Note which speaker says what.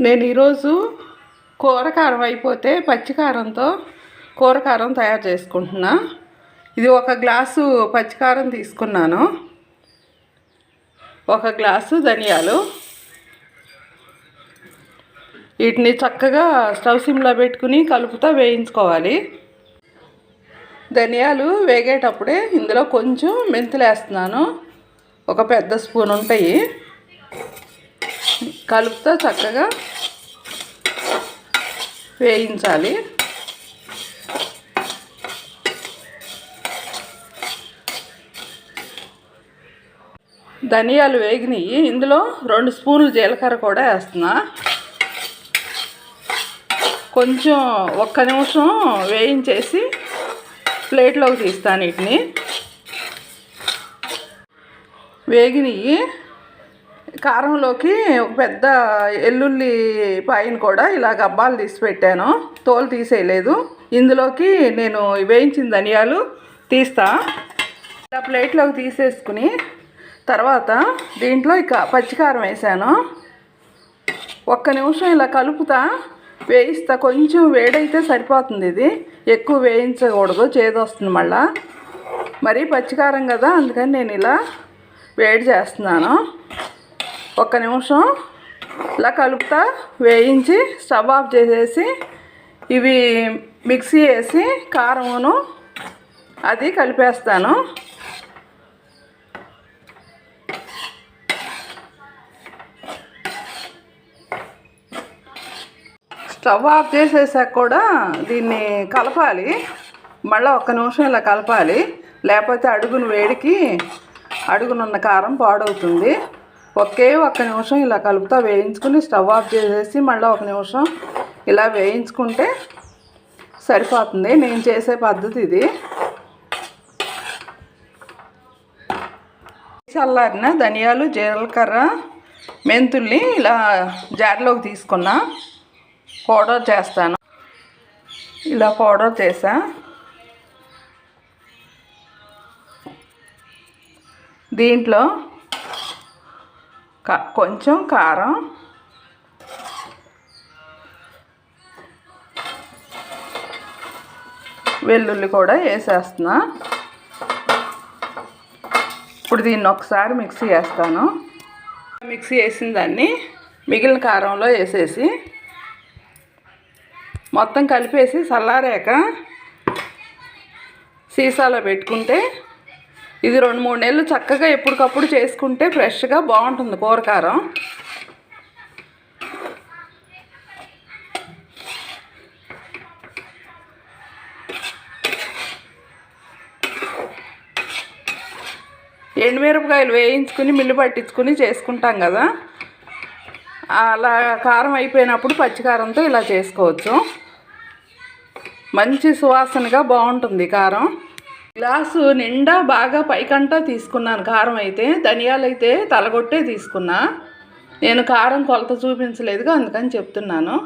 Speaker 1: నేను ఈరోజు కూరకారం అయిపోతే పచ్చికారంతో కూరకారం తయారు చేసుకుంటున్నా. ఇది ఒక గ్లాసు పచ్చికారం తీసుకున్నాను. ఒక గ్లాసు ధనియాలు. వీటిని చక్కగా స్టవ్ సిమ్లో పెట్టుకుని కలుపుతా వేయించుకోవాలి. ధనియాలు వేగేటప్పుడే ఇందులో కొంచెం మెంతులు వేస్తున్నాను. ఒక పెద్ద స్పూన్ ఉంటాయి. కలుపుతా చక్కగా వేయించాలి. ధనియాలు వేగినాయి ఇందులో రెండు స్పూన్లు జీలకర్ర కూడా వేస్తున్నా. కొంచెం ఒక్క నిమిషం వేయించేసి ప్లేట్లోకి తీస్తాను వీటిని. వేగినాయి కారంలోకి పెద్ద ఎల్లుల్లి పాయను కూడా ఇలా గబ్బాలు తీసి పెట్టాను. తోలు తీసేయలేదు. ఇందులోకి నేను వేయించిన ధనియాలు తీస్తా. ఇలా ప్లేట్లోకి తీసేసుకుని తర్వాత దీంట్లో ఇక పచ్చికారం వేసాను. ఒక్క నిమిషం ఇలా కలుపుతా. వేయిస్తా. కొంచెం వేడైతే సరిపోతుంది ఇది. ఎక్కువ వేయించకూడదు. చేదొస్తుంది మళ్ళీ. మరీ పచ్చికారం కదా అందుకని నేను ఇలా వేడి చేస్తున్నాను. ఒక్క నిమిషం. ఇలా కలుపుతా వేయించి స్టవ్ ఆఫ్ చేసేసి ఇవి మిక్సీ వేసి కారమును అది కలిపేస్తాను. స్టవ్ ఆఫ్ చేసేసాక కూడా దీన్ని కలపాలి. మళ్ళీ ఒక్క నిమిషం ఇలా కలపాలి. లేకపోతే అడుగును వేడికి అడుగునున్న కారం పాడవుతుంది. ఒకే ఒక్క నిమిషం ఇలా కలుపుతా వేయించుకుని స్టవ్ ఆఫ్ చేసేసి మళ్ళీ ఒక నిమిషం ఇలా వేయించుకుంటే సరిపోతుంది. నేను చేసే పద్ధతి ఇది. చల్లారిన ధనియాలు జీలకర్ర మెంతుల్ని ఇలా జార్లోకి తీసుకున్నా. పౌడర్ చేస్తాను. ఇలా పౌడర్ చేసా. దీంట్లో కొంచెం కారం. వెల్లుల్లి కూడా వేసేస్తున్నా. ఇప్పుడు దీన్ని ఒకసారి మిక్సీ వేస్తాను. మిక్సీ వేసిన దాన్ని మిగిలిన కారంలో వేసేసి మొత్తం కలిపేసి చల్లారాక సీసాలో పెట్టుకుంటే ఇది రెండు మూడు నెలలు చక్కగా ఎప్పటికప్పుడు చేసుకుంటే ఫ్రెష్గా బాగుంటుంది కూరకారం. ఎండుమిరపకాయలు వేయించుకుని మిల్లు పట్టించుకుని చేసుకుంటాం కదా. అలా కారం అయిపోయినప్పుడు పచ్చికారంతో ఇలా చేసుకోవచ్చు. మంచి సువాసనగా బాగుంటుంది కారం. గ్లాసు నిండా బాగా పైకంటా తీసుకున్నాను. కారం అయితే ధనియాలు అయితే తలగొట్టే తీసుకున్నా. నేను కారం కొలత చూపించలేదుగా అందుకని చెప్తున్నాను.